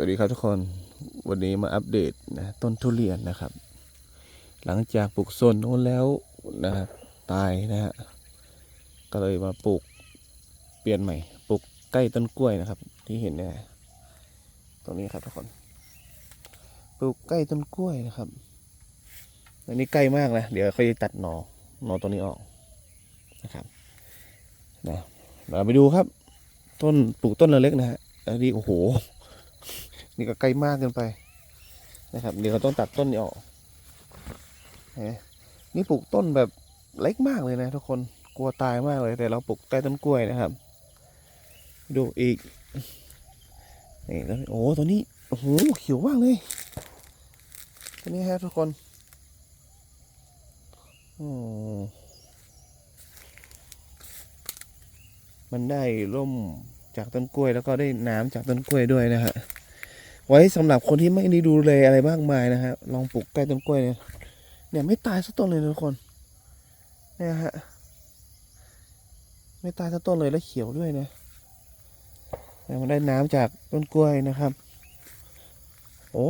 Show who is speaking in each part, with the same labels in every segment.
Speaker 1: วัสดีครับทุกคนวันนี้มาอัปเดตนะต้นทุเรียนนะครับ หลังจากปลูกโซนโน้นแล้วนะครับตายนะฮะก็เลยมาปลูกเปลี่ยนใหม่ปลูกใกล้ต้นกล้วยนะครับ ที่เห็นเนี่ยตรงนี้ครับทุกคน ปลูกใกล้ต้นกล้วยนะครับอันนี้ใกล้มากนะเดี๋ยวค่อยตัดหนอหนอตัวนี้ออกนะครับนะเราไปดูครับ ต้นปลูกต้นเล็กนะฮะอันนี้โอ้โห นี่ก็ใกลมากเกินไปนะครับ เดี๋ยวเราต้องตัดต้นนี้ออกนี่ปลูกต้นแบบเล็กมากเลยนะทุกคนกลัวตายมากเลย แต่เราปลูกใต้ต้นกล้วยนะครับ ดูอีกนี่แล้วโอ้ตัวนี้โอ้โหเขียวมากเลยตัวนี้ฮะทุกคนโอ้มันได้ร่มจากต้นกล้วยแล้วก็ได้น้ำจากต้นกล้วยด้วยนะฮะ ไว้สำหรับคนที่ไม่ได้ดูแลอะไรมากมายนะฮะลองปลูกใกล้ต้นกล้วยเนี่ยเนี่ยไม่ตายสักต้นเลยทุกคนเนี่ยฮะไม่ตายสักต้นเลยแล้วเขียวด้วยนะเนี่ยมันได้น้ำจากต้นกล้วยนะครับ โอ้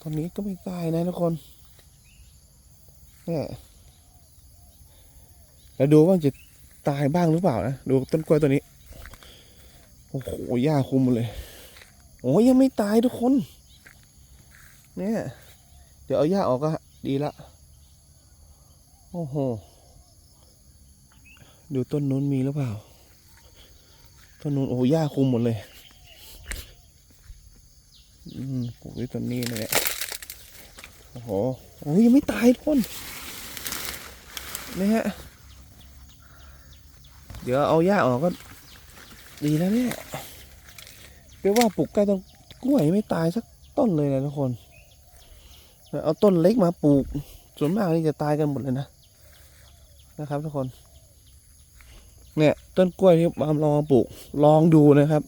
Speaker 1: ต้นนี้ก็ไม่ตายนะทุกคนเนี่ยแล้วดูว่าจะตายบ้างหรือเปล่านะดูต้นกล้วยตัวนี้โอ้โหหญ้าคุมเลย โอ้ยยังไม่ตายทุกคน เนี่ย เดี๋ยวเอาหญ้าออกก็ดีละ โอ้โห ดูต้นนู้นมีหรือเปล่า ต้นนู้นโอ้หญ้าคุมหมดเลย อืมปลูกไว้ต้นนี้เนี่ยโอ้โห โอ้ยยังไม่ตายทุกคนนี่ฮะ เดี๋ยวเอาหญ้าออกก็ดีแล้วเนี่ย แปลว่าปลูกใกล้ต้นกล้วยไม่ตายสักต้นเลยนะทุกคน เอาต้นเล็กมาปลูก ส่วนมากนี่จะตายกันหมดเลยนะ นะครับ ทุกคน เนี่ย ต้นกล้วยที่บามลองปลูก ลองดูนะครับ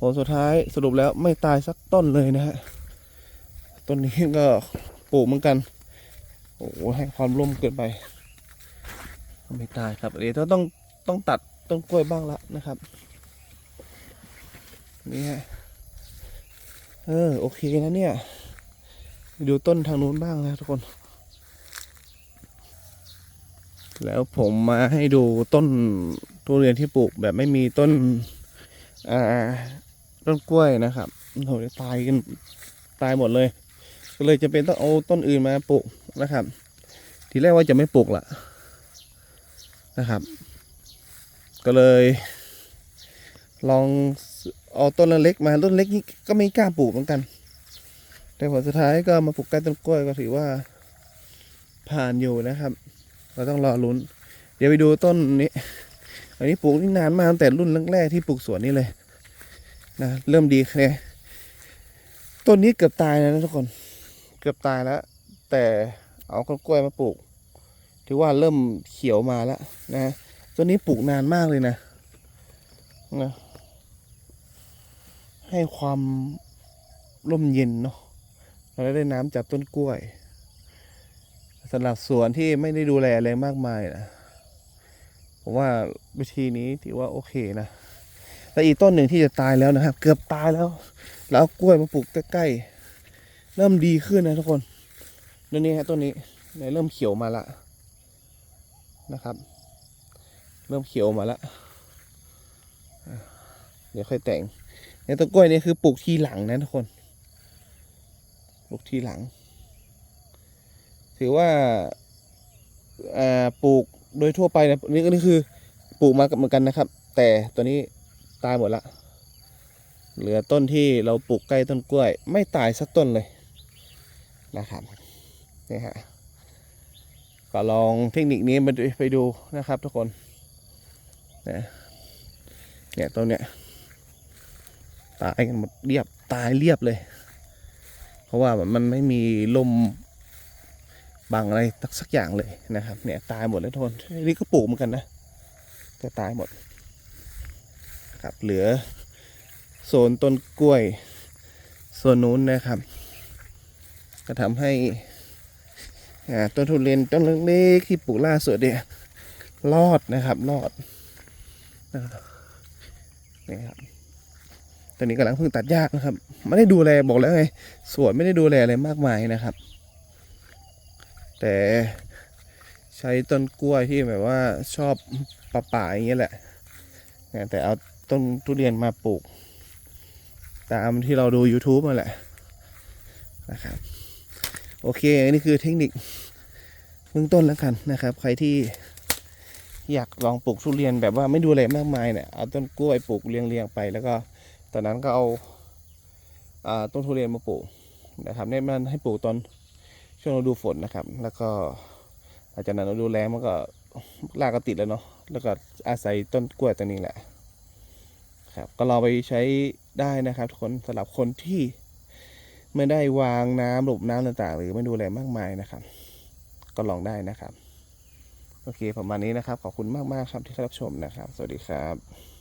Speaker 1: ผลสุดท้ายสรุปแล้วไม่ตายสักต้นเลยนะฮะ ต้นนี้ก็ปลูกเหมือนกัน โอ้โหให้ความร่มเกินไป ไม่ตายครับเดี๋ยวต้องต้องตัดต้นกล้วยบ้างละนะครับ นี่ฮะ เออ โอเคนะเนี่ย ดูต้นทางนู้นบ้างนะทุกคน แล้วผมมาให้ดูต้นทุเรียนที่ปลูกแบบไม่มีต้น อ่า ต้นกล้วยนะครับโอ้โหตายกันตายหมดเลย ก็เลยจะเป็นต้องเอาต้นอื่นมาปลูกนะครับ ทีแรกว่าจะไม่ปลูกละนะครับ ก็เลยลอง เอาต้นเล็กมาต้นเล็กนี่ก็ไม่กล้าปลูกเหมือนกัน แต่ผลสุดท้ายก็มาปลูกใกล้ต้นกล้วยก็ถือว่าผ่านอยู่นะครับ เราต้องรอลุ้น เดี๋ยวไปดูต้นนี้ อันนี้ปลูกนี่นานมากตั้งแต่รุ่นแรกๆที่ปลูกสวนนี่เลยนะเริ่มดีเลยต้นนี้เกือบตายแล้วนะทุกคน เกือบตายแล้ว แต่เอาต้นกล้วยมาปลูก ถือว่าเริ่มเขียวมาแล้วนะต้นนี้ปลูกนานมากเลยนะนะ ให้ความร่มเย็นเนาะเราได้น้ำจากต้นกล้วยสำหรับสวนที่ไม่ได้ดูแลอะไรมากมายนะผมว่าวิธีนี้ถือว่าโอเคนะแต่อีกต้นหนึ่งที่จะตายแล้วนะครับ เกือบตายแล้ว แล้วกล้วยมาปลูกใกล้ๆเริ่มดีขึ้นนะทุกคนแล้วนี่ฮะต้นนี้เนี่ยเริ่มเขียวมาละนะครับ เริ่มเขียวมาละเดี๋ยวค่อยแต่ง เนี่ต้นกล้วยนี่คือปลูกทีหลังนะทุกคน ปลูกทีหลัง ถือว่าปลูกโดยทั่วไปนะนี่ก็นี่คือปลูกมากเหมือนกันนะครับ แต่ตัวนี้ตายหมดละ เหลือต้นที่เราปลูกใกล้ต้นกล้วย ไม่ตายสักต้นเลยนะครับนี่ฮะก็ลองเทคนิคนี้มาไปดูนะครับทุกคนนะเนี่ยต้นเนี้ย ตายกันหมดเรียบตายเรียบเลย เพราะว่ามันไม่มีลมบังอะไรสักอย่างเลยนะครับ เนี่ยตายหมดแล้วทุกคนนี่ก็ปลูกเหมือนกันนะแต่ตายหมดครับเหลือโซนต้นกล้วยโซนนู้นนะครับ ก็ทำให้ต้นทุเรียนต้นเล็กๆที่ปลูกล่าสุดเนี่ยรอดนะครับรอดนะครับนี่ครับ ตอนนี้กำลังเพิ่งตัดหญ้านะครับ ไม่ได้ดูแลบอกแล้วไงสวนไม่ได้ดูแลอะไรมากมายนะครับ แต่ใช้ต้นกล้วยที่แบบว่าชอบป่าป่าๆอย่างเงี้ยแหละแต่เอาต้นทุเรียนมาปลูก ตามที่เราดู YouTube มาแหละนะครับ โอเค นี่คือเทคนิคเบื้องต้นแล้วกันนะครับ ใครที่อยากลองปลูกทุเรียนแบบว่าไม่ดูอะไรมากมายเนี่ยเอาต้นกล้วยปลูกเรียงๆไปแล้วก็ ตอนนั้นก็เอาอาต้นทุเรียนมาปลูกนะครับเนี่ยมันให้ปลูกตอนช่วงฤดูฝนนะครับ แล้วก็หลังจากนั้นฤดูแล้งมันก็รากก็ติดแล้วเนาะแล้วก็อาศัยต้นกล้วยตัวนี้แหละครับก็ลองไปใช้ได้นะครับทุกคนสำหรับคนที่ไม่ได้วางน้ำหลบน้ำต่างๆ หรือไม่ดูแลมากมายนะครับ ก็ลองได้นะครับ โอเคประมาณนี้นะครับ ขอบคุณมากๆครับที่รับชมนะครับ สวัสดีครับ